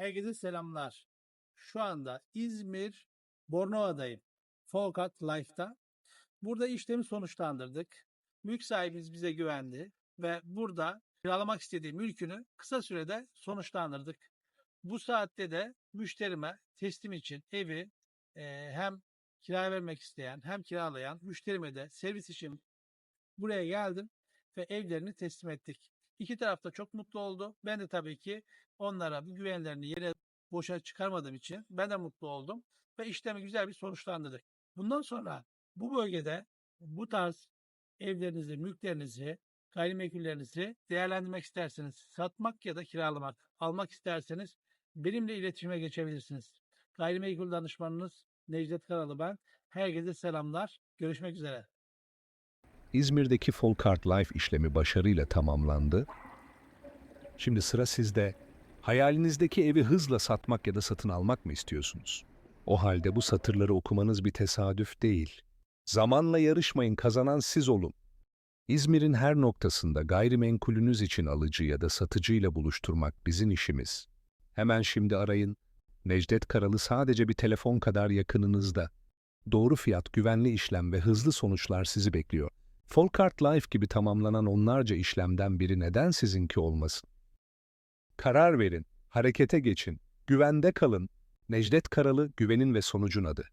Herkese selamlar. Şu anda İzmir Bornova'dayım. Folkat Life'da. Burada işlemi sonuçlandırdık. Mülk sahibimiz bize güvendi ve burada kiralamak istediği mülkünü kısa sürede sonuçlandırdık. Bu saatte de müşterime teslim için evi e, hem kiraya vermek isteyen hem kiralayan müşterime de servis için buraya geldim ve evlerini teslim ettik. İki taraf da çok mutlu oldu. Ben de tabii ki onlara bu güvenlerini yere boşa çıkarmadığım için ben de mutlu oldum ve işlemi güzel bir sonuçlandırdık. Bundan sonra bu bölgede bu tarz evlerinizi, mülklerinizi, gayrimenkullerinizi değerlendirmek isterseniz, satmak ya da kiralamak, almak isterseniz benimle iletişime geçebilirsiniz. Gayrimenkul danışmanınız Necdet Karalı ben. Herkese selamlar. Görüşmek üzere. İzmir'deki Folkart Life işlemi başarıyla tamamlandı. Şimdi sıra sizde. Hayalinizdeki evi hızla satmak ya da satın almak mı istiyorsunuz? O halde bu satırları okumanız bir tesadüf değil. Zamanla yarışmayın, kazanan siz olun. İzmir'in her noktasında gayrimenkulünüz için alıcı ya da satıcıyla buluşturmak bizim işimiz. Hemen şimdi arayın. Necdet Karalı sadece bir telefon kadar yakınınızda. Doğru fiyat, güvenli işlem ve hızlı sonuçlar sizi bekliyor. Folkart Life gibi tamamlanan onlarca işlemden biri neden sizinki olmasın? Karar verin, harekete geçin, güvende kalın. Necdet Karalı güvenin ve sonucun adı.